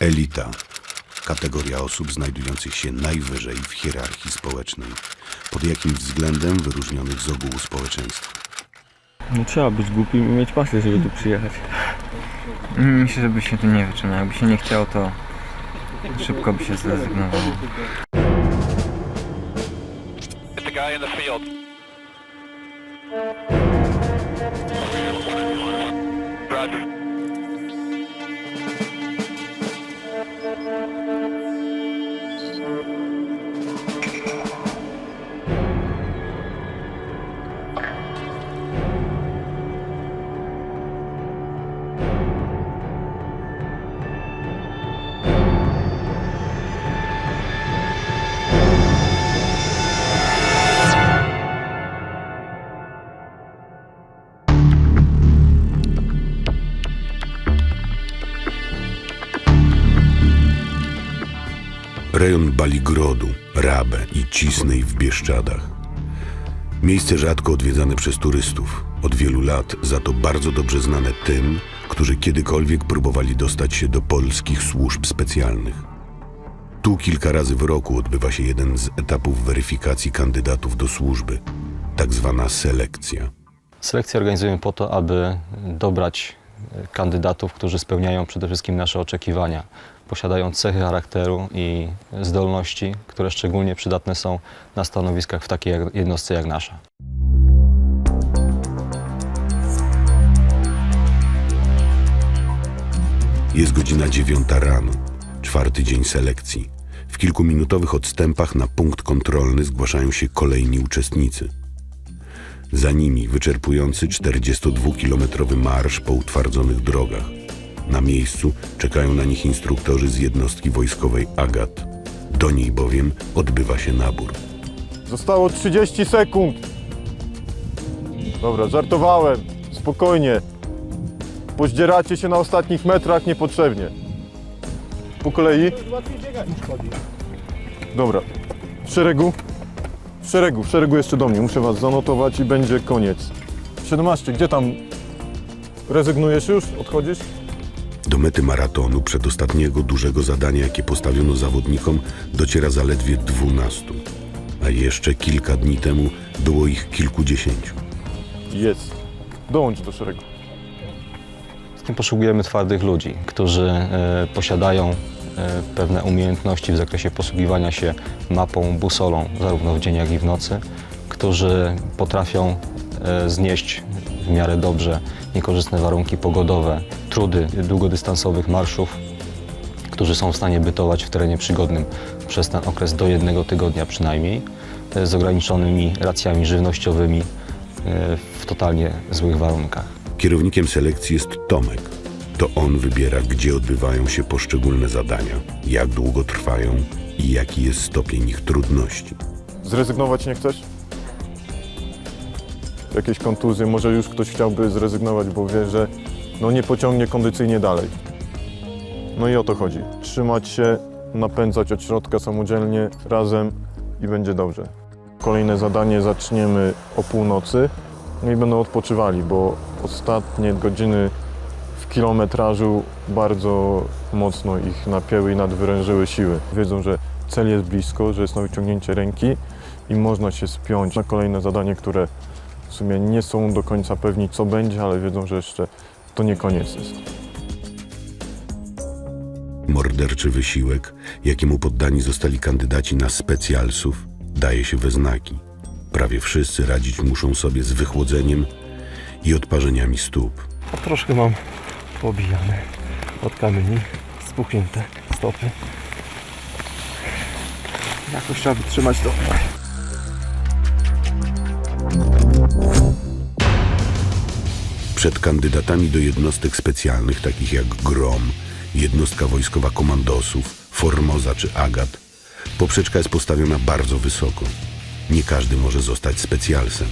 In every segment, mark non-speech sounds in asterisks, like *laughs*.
Elita. Kategoria osób znajdujących się najwyżej w hierarchii społecznej. Pod jakim względem wyróżnionych z ogółu społeczeństwa? No trzeba być głupim i mieć pasję, żeby tu przyjechać. Mm, Myślę, że by się tu nie wytrzymał. Jakby się nie chciał, to szybko by się zrezygnował. The guy in the field. Baligrodu, Rabę i Cisnej w Bieszczadach. Miejsce rzadko odwiedzane przez turystów. Od wielu lat za to bardzo dobrze znane tym, którzy kiedykolwiek próbowali dostać się do polskich służb specjalnych. Tu kilka razy w roku odbywa się jeden z etapów weryfikacji kandydatów do służby, tak zwana selekcja. Selekcję organizujemy po to, aby dobrać e, kandydatów, którzy spełniają przede wszystkim nasze oczekiwania, posiadają cechy charakteru i zdolności, które szczególnie przydatne są na stanowiskach w takiej jednostce jak nasza. Jest godzina dziewiąta rano, czwarty dzień selekcji. W kilkuminutowych odstępach na punkt kontrolny zgłaszają się kolejni uczestnicy. Za nimi wyczerpujący 42-kilometrowy marsz po utwardzonych drogach. Na miejscu czekają na nich instruktorzy z jednostki wojskowej Agat. Do niej bowiem odbywa się nabór. Zostało 30 sekund. Dobra, żartowałem. Spokojnie. Poździeracie się na ostatnich metrach niepotrzebnie. Po kolei. Dobra. W szeregu. W szeregu, w szeregu jeszcze do mnie. Muszę was zanotować i będzie koniec. 17, gdzie tam? Rezygnujesz już? Odchodzisz? Do mety maratonu przedostatniego dużego zadania, jakie postawiono zawodnikom, dociera zaledwie 12. A jeszcze kilka dni temu było ich kilkudziesięciu. Jest. Dołącz do szeregu. Z tym potrzebujemy twardych ludzi, którzy e, posiadają e, pewne umiejętności w zakresie posługiwania się mapą, busolą, zarówno w dzień, jak i w nocy, którzy potrafią e, znieść w miarę dobrze niekorzystne warunki pogodowe, trudy długodystansowych marszów, którzy są w stanie bytować w terenie przygodnym przez ten okres do jednego tygodnia przynajmniej, z ograniczonymi racjami żywnościowymi e, w totalnie złych warunkach. Kierownikiem selekcji jest Tomek. To on wybiera, gdzie odbywają się poszczególne zadania, jak długo trwają i jaki jest stopień ich trudności. Zrezygnować nie chcesz? Jakieś kontuzje, może już ktoś chciałby zrezygnować, bo wie, że no nie pociągnie kondycyjnie dalej. No i o to chodzi. Trzymać się, napędzać od środka samodzielnie, razem i będzie dobrze. Kolejne zadanie zaczniemy o północy, no i będą odpoczywali, bo ostatnie godziny w kilometrażu bardzo mocno ich napięły i nadwyrężyły siły. Wiedzą, że cel jest blisko, że jest na wyciągnięcie ręki i można się spiąć na kolejne zadanie, które w sumie nie są do końca pewni, co będzie, ale wiedzą, że jeszcze to nie koniec jest. Morderczy wysiłek, jakiemu poddani zostali kandydaci na specjalsów, daje się we znaki. Prawie wszyscy radzić muszą sobie z wychłodzeniem i odparzeniami stóp. A troszkę mam pobijane od kamieni, spuchnięte stopy. Jakoś trzeba wytrzymać to. Przed kandydatami do jednostek specjalnych, takich jak GROM, jednostka wojskowa komandosów, Formoza czy Agat, poprzeczka jest postawiona bardzo wysoko. Nie każdy może zostać specjalsem.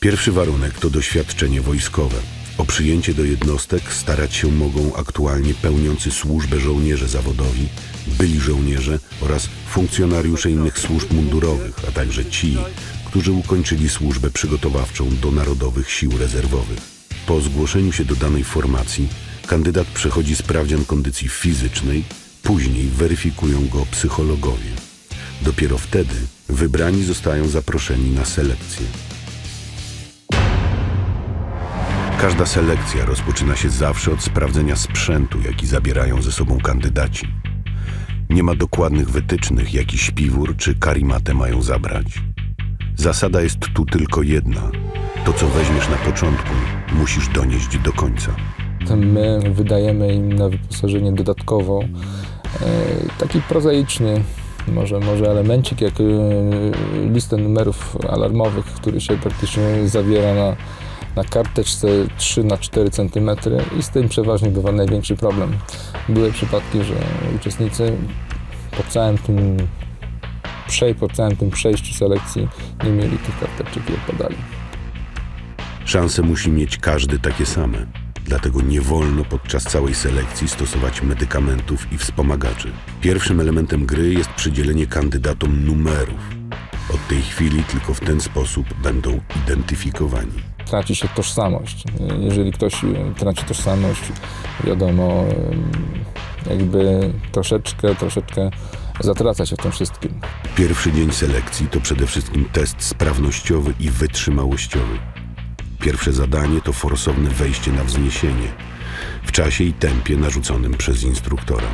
Pierwszy warunek to doświadczenie wojskowe. O przyjęcie do jednostek starać się mogą aktualnie pełniący służbę żołnierze zawodowi, byli żołnierze oraz funkcjonariusze innych służb mundurowych, a także ci, którzy ukończyli służbę przygotowawczą do Narodowych Sił Rezerwowych. Po zgłoszeniu się do danej formacji kandydat przechodzi sprawdzian kondycji fizycznej, Później weryfikują go psychologowie. Dopiero wtedy wybrani zostają zaproszeni na selekcję. Każda selekcja rozpoczyna się zawsze od sprawdzenia sprzętu, jaki zabierają ze sobą kandydaci. Nie ma dokładnych wytycznych, jaki śpiwór czy karimatę mają zabrać. Zasada jest tu tylko jedna. To, co weźmiesz na początku, musisz donieść do końca. My wydajemy im na wyposażenie dodatkowo e, taki prozaiczny może, może elemencik jak e, listę numerów alarmowych, który się praktycznie zawiera na, na karteczce 3 na 4 cm i z tym przeważnie bywa największy problem. Były przypadki, że uczestnicy po całym tym przej, po całym tym przejściu selekcji nie mieli tych karteczek i odpadali. Szanse musi mieć każdy takie same. Dlatego nie wolno podczas całej selekcji stosować medykamentów i wspomagaczy. Pierwszym elementem gry jest przydzielenie kandydatom numerów. Od tej chwili tylko w ten sposób będą identyfikowani. traci się tożsamość. Jeżeli ktoś e, traci tożsamość, wiadomo, jakby troszeczkę, troszeczkę zatraca się w tym wszystkim. Pierwszy dzień selekcji to przede wszystkim test sprawnościowy i wytrzymałościowy. Pierwsze zadanie to forsowne wejście na wzniesienie w czasie i tempie narzuconym przez instruktora.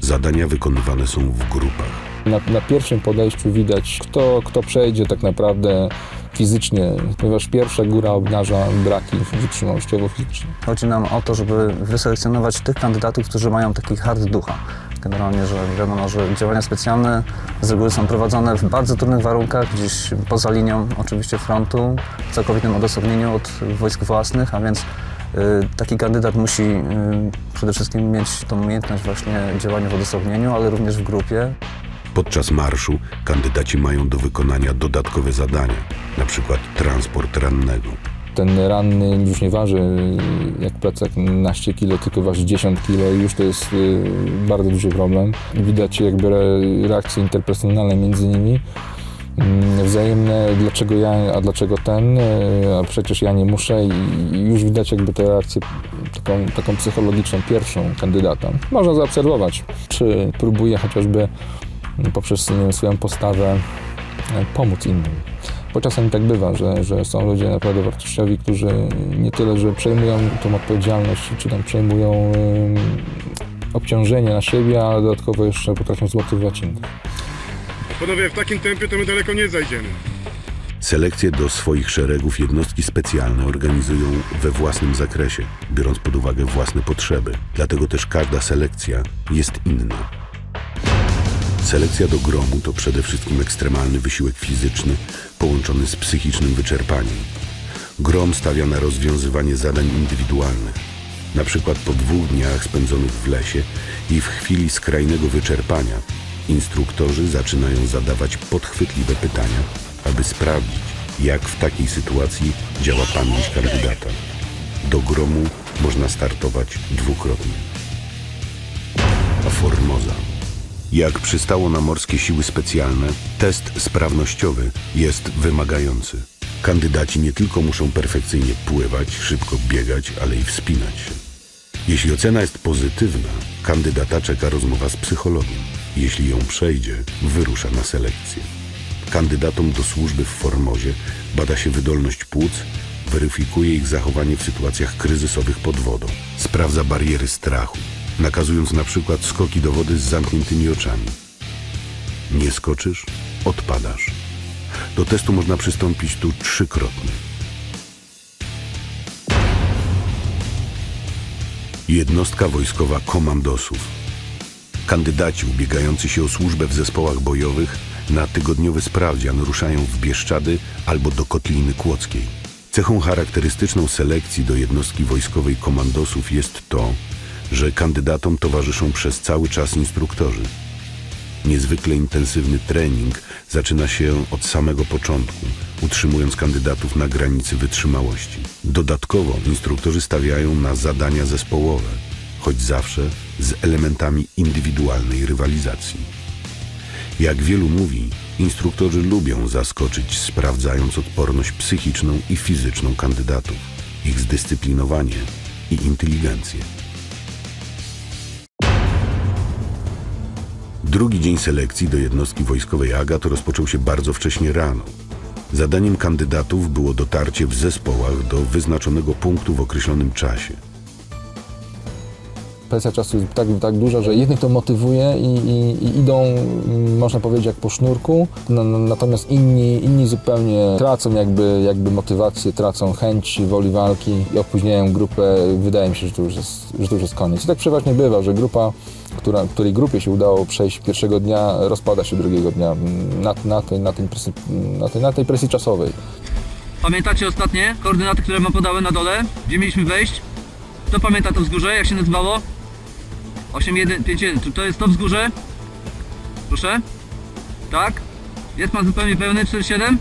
Zadania wykonywane są w grupach. Na, na pierwszym podejściu widać, kto, kto przejdzie tak naprawdę fizycznie, ponieważ pierwsza góra obnaża braki wytrzymałościowo-fizyczne. Chodzi nam o to, żeby wyselekcjonować tych kandydatów, którzy mają taki hard ducha. Generalnie, że wiadomo, że działania specjalne z reguły są prowadzone w bardzo trudnych warunkach, gdzieś poza linią oczywiście frontu, w całkowitym odosobnieniu od wojsk własnych, a więc y, taki kandydat musi y, przede wszystkim mieć tą umiejętność właśnie działania w odosobnieniu, ale również w grupie. Podczas marszu kandydaci mają do wykonania dodatkowe zadania, przykład transport rannego. Ten ranny już nie waży jak plecak naście kilo, tylko waży 10 kilo i już to jest y, bardzo duży problem. Widać jakby re- reakcje interpersonalne między nimi. Mm, Wzajemne, dlaczego ja, a dlaczego ten, y, a przecież ja nie muszę i już widać jakby tę reakcję taką, taką psychologiczną, pierwszą kandydata. Można zaobserwować, czy próbuje chociażby poprzez wiem, swoją postawę e, pomóc innym. Bo czasami tak bywa, że, że są ludzie naprawdę wartościowi, którzy nie tyle, że przejmują tą odpowiedzialność, czy tam przejmują obciążenie na siebie, ale dodatkowo jeszcze potrafią zmotywować innych. Panowie, w takim tempie to my daleko nie zajdziemy. Selekcję do swoich szeregów jednostki specjalne organizują we własnym zakresie, biorąc pod uwagę własne potrzeby. Dlatego też każda selekcja jest inna. Selekcja do gromu to przede wszystkim ekstremalny wysiłek fizyczny połączony z psychicznym wyczerpaniem. Grom stawia na rozwiązywanie zadań indywidualnych. Na przykład po dwóch dniach spędzonych w lesie i w chwili skrajnego wyczerpania instruktorzy zaczynają zadawać podchwytliwe pytania, aby sprawdzić, jak w takiej sytuacji działa pamięć kandydata. Do gromu można startować dwukrotnie. A Formoza. Jak przystało na morskie siły specjalne, test sprawnościowy jest wymagający. Kandydaci nie tylko muszą perfekcyjnie pływać, szybko biegać, ale i wspinać się. Jeśli ocena jest pozytywna, kandydata czeka rozmowa z psychologiem. Jeśli ją przejdzie, wyrusza na selekcję. Kandydatom do służby w Formozie bada się wydolność płuc, weryfikuje ich zachowanie w sytuacjach kryzysowych pod wodą, sprawdza bariery strachu, nakazując na przykład skoki do wody z zamkniętymi oczami. Nie skoczysz, odpadasz. Do testu można przystąpić tu trzykrotnie. Jednostka wojskowa komandosów. Kandydaci ubiegający się o służbę w zespołach bojowych na tygodniowy sprawdzian ruszają w Bieszczady albo do Kotliny Kłodzkiej. Cechą charakterystyczną selekcji do jednostki wojskowej komandosów jest to, że kandydatom towarzyszą przez cały czas instruktorzy. Niezwykle intensywny trening zaczyna się od samego początku, utrzymując kandydatów na granicy wytrzymałości. Dodatkowo instruktorzy stawiają na zadania zespołowe, choć zawsze z elementami indywidualnej rywalizacji. Jak wielu mówi, instruktorzy lubią zaskoczyć, sprawdzając odporność psychiczną i fizyczną kandydatów, ich zdyscyplinowanie i inteligencję. Drugi dzień selekcji do jednostki wojskowej Agat rozpoczął się bardzo wcześnie rano. Zadaniem kandydatów było dotarcie w zespołach do wyznaczonego punktu w określonym czasie. presja czasu jest tak, tak duża, że jednych to motywuje i, i, i idą, mm, można powiedzieć, jak po sznurku, no, natomiast inni, inni zupełnie tracą jakby, jakby motywację, tracą chęć woli walki i opóźniają grupę. Wydaje mi się, że to już jest, że to już jest koniec. I tak przeważnie bywa, że grupa, która, której grupie się udało przejść pierwszego dnia, rozpada się drugiego dnia na, na, tej, na, tej, presji, na, tej, na tej presji czasowej. Pamiętacie ostatnie koordynaty, które wam podałem na dole? Gdzie mieliśmy wejść? Kto pamięta to wzgórze? Jak się nazywało? 8151. Czy to jest to wzgórze? Proszę? Tak? Jest pan zupełnie pełny 47?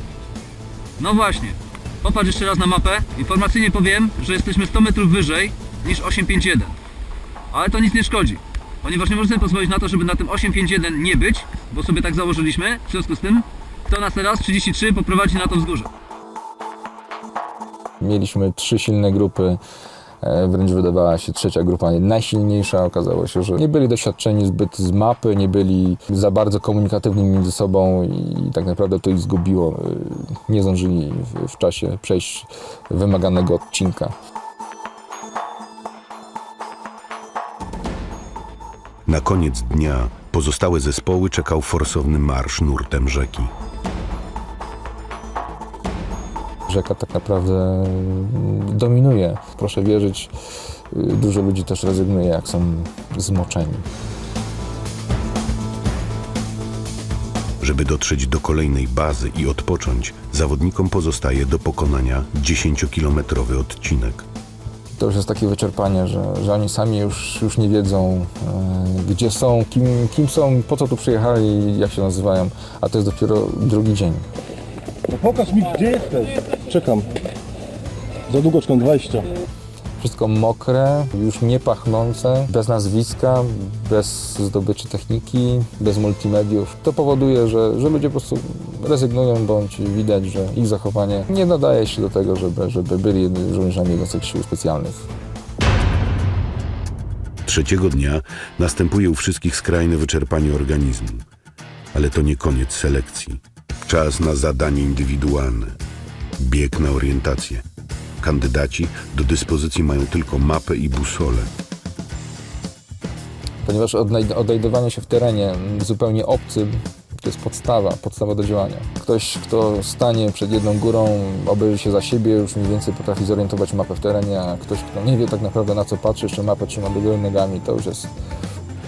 No właśnie. Popatrz jeszcze raz na mapę. Informacyjnie powiem, że jesteśmy 100 metrów wyżej niż 851. Ale to nic nie szkodzi. Ponieważ nie możemy pozwolić na to, żeby na tym 851 nie być, bo sobie tak założyliśmy. W związku z tym, kto nas teraz 33 poprowadzi na to wzgórze. Mieliśmy trzy silne grupy, e, wręcz wydawała się trzecia grupa najsilniejsza. Okazało się, że nie byli doświadczeni zbyt z mapy, nie byli za bardzo komunikatywni między sobą i tak naprawdę to ich zgubiło. E, Nie zdążyli w czasie przejść wymaganego odcinka. Na koniec dnia pozostałe zespoły czekał forsowny marsz nurtem rzeki. Rzeka tak naprawdę mm, dominuje. Proszę wierzyć, y, dużo ludzi też rezygnuje, jak są zmoczeni. Żeby dotrzeć do kolejnej bazy i odpocząć, zawodnikom pozostaje do pokonania 10-kilometrowy odcinek. To już jest takie wyczerpanie, że, że oni sami już, już nie wiedzą, e, gdzie są, kim, kim są, po co tu przyjechali, jak się nazywają, a to jest dopiero drugi dzień. Pokaż mi, gdzie jesteś. Czekam. Za długo czekam 20. Wszystko mokre, już nie pachnące, bez nazwiska, bez zdobyczy techniki, bez multimediów. To powoduje, że, że ludzie po prostu rezygnują, bądź widać, że ich zachowanie nie nadaje się do tego, żeby, żeby byli żołnierzami jednostek sił specjalnych. Trzeciego dnia następuje u wszystkich skrajne wyczerpanie organizmu. Ale to nie koniec selekcji. Czas na zadanie indywidualne. Bieg na orientację. Kandydaci do dyspozycji mają tylko mapę i busolę. ponieważ odnajd- odnajdowanie się w terenie zupełnie obcym to jest podstawa, podstawa do działania. Ktoś, kto stanie przed jedną górą, obejrzy się za siebie, już mniej więcej potrafi zorientować mapę w terenie, a ktoś, kto nie wie tak naprawdę na co patrzy, jeszcze mapę trzyma do góry nogami, to już jest...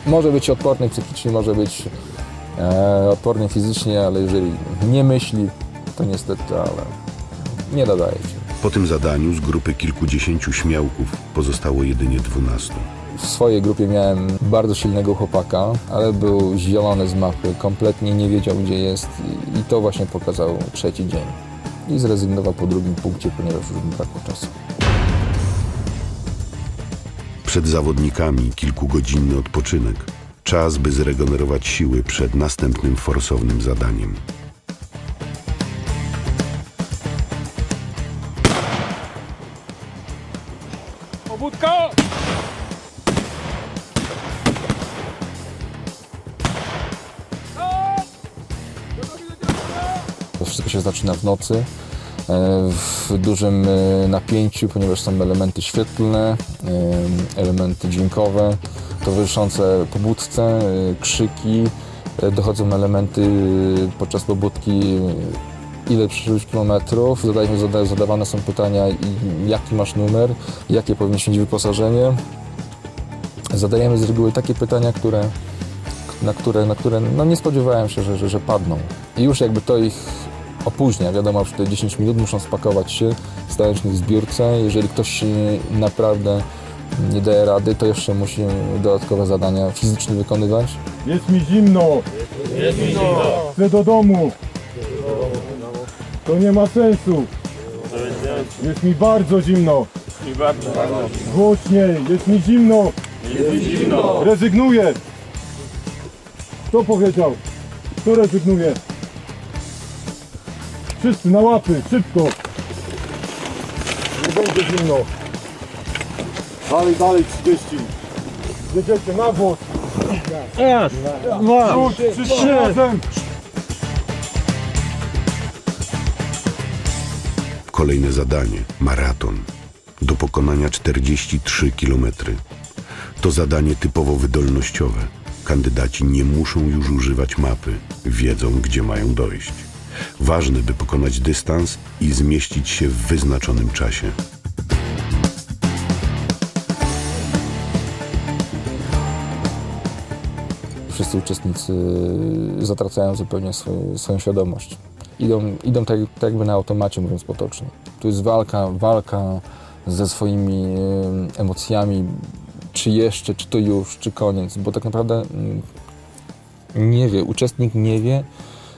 Może być odporny psychicznie, może być e, odporny fizycznie, ale jeżeli nie myśli, to niestety, ale nie nadaje się. Po tym zadaniu z grupy kilkudziesięciu śmiałków pozostało jedynie dwunastu. W swojej grupie miałem bardzo silnego chłopaka, ale był zielony z mapy, kompletnie nie wiedział gdzie jest i- to właśnie pokazał trzeci dzień. I zrezygnował po drugim punkcie, ponieważ już mu brakło czasu. Przed zawodnikami kilkugodzinny odpoczynek. Czas, by zregenerować siły przed następnym forsownym zadaniem. To wszystko się zaczyna w nocy, e, w dużym e, napięciu, ponieważ są elementy świetlne, e, elementy dźwiękowe, towarzyszące pobudce, krzyki. Dochodzą elementy podczas pobudki, ile przeszedłeś kilometrów. Zadają, zada, zadawane są pytania, i- jaki masz numer, jakie powinieneś mieć wyposażenie. Zadajemy z reguły takie pytania, które na które, na które no nie spodziewałem się, że, że, że padną. I już jakby to ich opóźnia. Wiadomo, że te 10 minut muszą spakować się, stanąć w zbiórce. Jeżeli ktoś się naprawdę nie daje rady, to jeszcze musi dodatkowe zadania fizycznie wykonywać. Jest mi zimno! Jest mi zimno! Chcę do domu! To nie ma sensu! Jest mi bardzo zimno! Głośniej! Jest mi zimno! Jest mi zimno! Rezygnuję! Kto powiedział? Kto rezygnuje? Wszyscy na łapy, szybko! Nie będzie zimno! Dalej, dalej, 30! Jedziecie na wóz! Kolejne zadanie maraton. Do pokonania 43 km. To zadanie typowo wydolnościowe. Kandydaci nie muszą już używać mapy, wiedzą gdzie mają dojść. Ważne, by pokonać dystans i zmieścić się w wyznaczonym czasie. Wszyscy uczestnicy zatracają zupełnie swoją świadomość. Idą, idą tak, tak jakby na automacie, mówiąc potocznie. Tu jest walka, walka ze swoimi emocjami, czy jeszcze, czy to już, czy koniec, bo tak naprawdę mm, nie wie, uczestnik nie wie,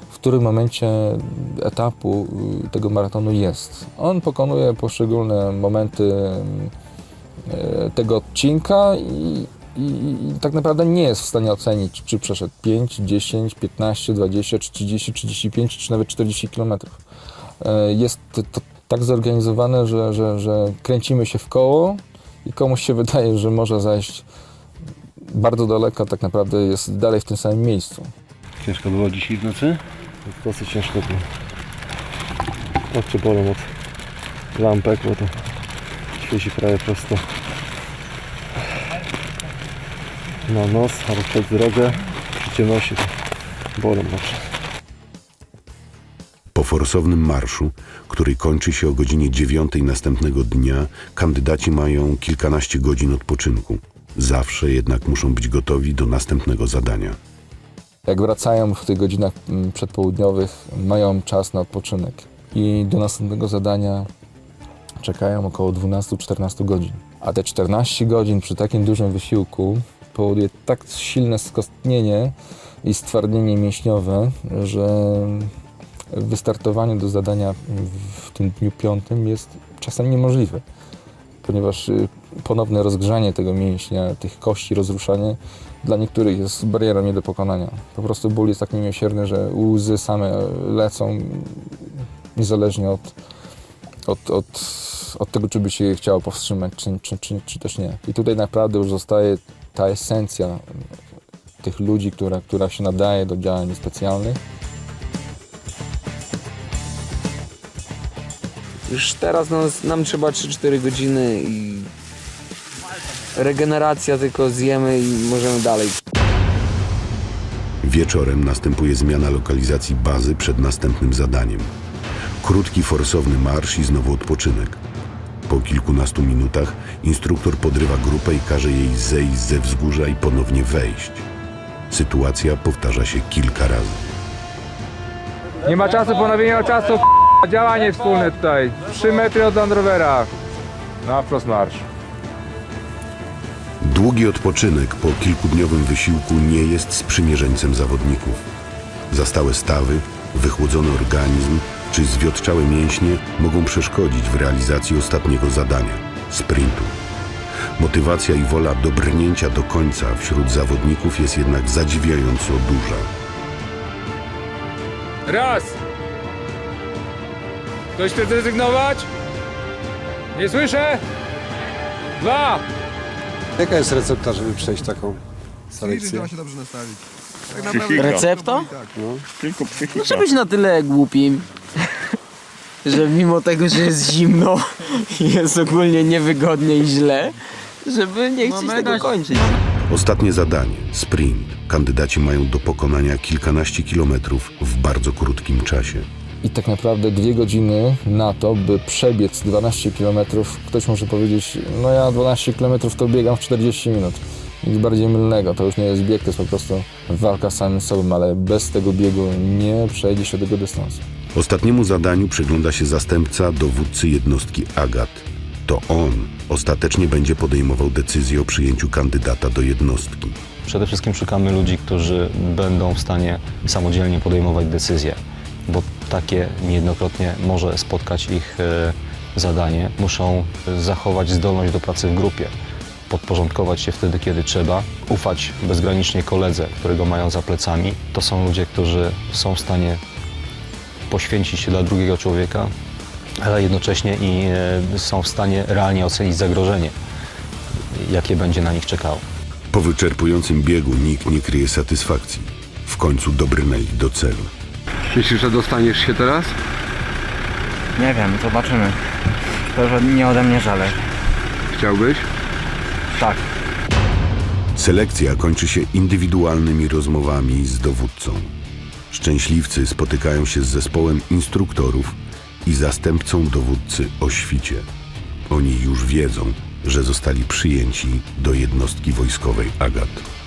w którym momencie etapu y, tego maratonu jest. On pokonuje poszczególne momenty e, tego odcinka i, i, i tak naprawdę nie jest w stanie ocenić, czy przeszedł 5, 10, 15, 20, 30, 35, czy nawet 40 km. Jest to tak zorganizowane, że, że, że kręcimy się w koło i komuś się *laughs* wydaje, że może zajść bardzo daleko, tak naprawdę jest dalej w tym samym miejscu. Ciężko było dzisiaj w nocy? Dosyć ciężko było. Oczy bolą od lampek, bo to świeci prawie prosto na nos albo przed drogę. Przy ciemności to bolą oczy. Po forsownym marszu, który kończy się o godzinie 9 następnego dnia, kandydaci mają kilkanaście godzin odpoczynku. Zawsze jednak muszą być gotowi do następnego zadania. Jak wracają w tych godzinach mm, przedpołudniowych, mają czas na odpoczynek i do następnego zadania czekają około 12-14 godzin. A te 14 godzin przy takim dużym wysiłku powoduje tak silne skostnienie i stwardnienie mięśniowe, że wystartowanie do zadania w tym dniu piątym jest czasem niemożliwe, ponieważ y, ponowne rozgrzanie tego mięśnia, tych kości, rozruszanie dla niektórych jest barierą nie do pokonania. Po prostu ból jest tak niemiłosierny, że łzy same lecą niezależnie od, od, od, od tego, czy by się je chciało powstrzymać, czy, czy, czy, czy też nie. I tutaj naprawdę już zostaje ta esencja tych ludzi, która, która się nadaje do działań specjalnych. Już teraz nas, nam trzeba 3-4 godziny i regeneracja tylko zjemy i możemy dalej. Wieczorem następuje zmiana lokalizacji bazy przed następnym zadaniem. Krótki, forsowny marsz i znowu odpoczynek. Po kilkunastu minutach instruktor podrywa grupę i każe jej zejść ze wzgórza i ponownie wejść. Sytuacja powtarza się kilka razy. Nie ma czasu, ponowienia czasu, działanie wspólne tutaj. 3 metry od Land Rovera. Na wprost marsz. Długi odpoczynek po kilkudniowym wysiłku nie jest sprzymierzeńcem zawodników. Zastałe stawy, wychłodzony organizm czy zwiotczałe mięśnie mogą przeszkodzić w realizacji ostatniego zadania sprintu. Motywacja i wola do brnięcia do końca wśród zawodników jest jednak zadziwiająco duża. Raz! Ktoś chce zrezygnować? Nie słyszę? Dwa! Jaka jest recepta, żeby przejść taką selekcję? Recepta? Muszę być na tyle głupim, że mimo tego, że jest zimno i *laughs* jest ogólnie niewygodnie i źle, żeby nie chcieć tego kończyć. Ostatnie zadanie sprint. Kandydaci mają do pokonania kilkanaście kilometrów w bardzo krótkim czasie. I tak naprawdę dwie godziny na to, by przebiec 12 km, ktoś może powiedzieć, no ja 12 km to biegam w 40 minut. Nic bardziej mylnego, to już nie jest bieg, to jest po prostu walka z samym sobą, ale bez tego biegu nie przejdzie się tego dystansu. Ostatniemu zadaniu przygląda się zastępca dowódcy jednostki Agat. To on ostatecznie będzie podejmował decyzję o przyjęciu kandydata do jednostki. Przede wszystkim szukamy ludzi, którzy będą w stanie samodzielnie podejmować decyzje, bo takie niejednokrotnie może spotkać ich e, zadanie. Muszą zachować zdolność do pracy w grupie, podporządkować się wtedy, kiedy trzeba, ufać bezgranicznie koledze, którego mają za plecami. To są ludzie, którzy są w stanie poświęcić się dla drugiego człowieka, ale jednocześnie i e, są w stanie realnie ocenić zagrożenie, jakie będzie na nich czekało. Po wyczerpującym biegu nikt nie kryje satysfakcji. W końcu dobrnęli do celu. Myślisz, że dostaniesz się teraz? Nie wiem, zobaczymy. To, że nie ode mnie zależy. Chciałbyś? Tak. Selekcja kończy się indywidualnymi rozmowami z dowódcą. Szczęśliwcy spotykają się z zespołem instruktorów i zastępcą dowódcy o świcie. Oni już wiedzą, że zostali przyjęci do jednostki wojskowej Agat.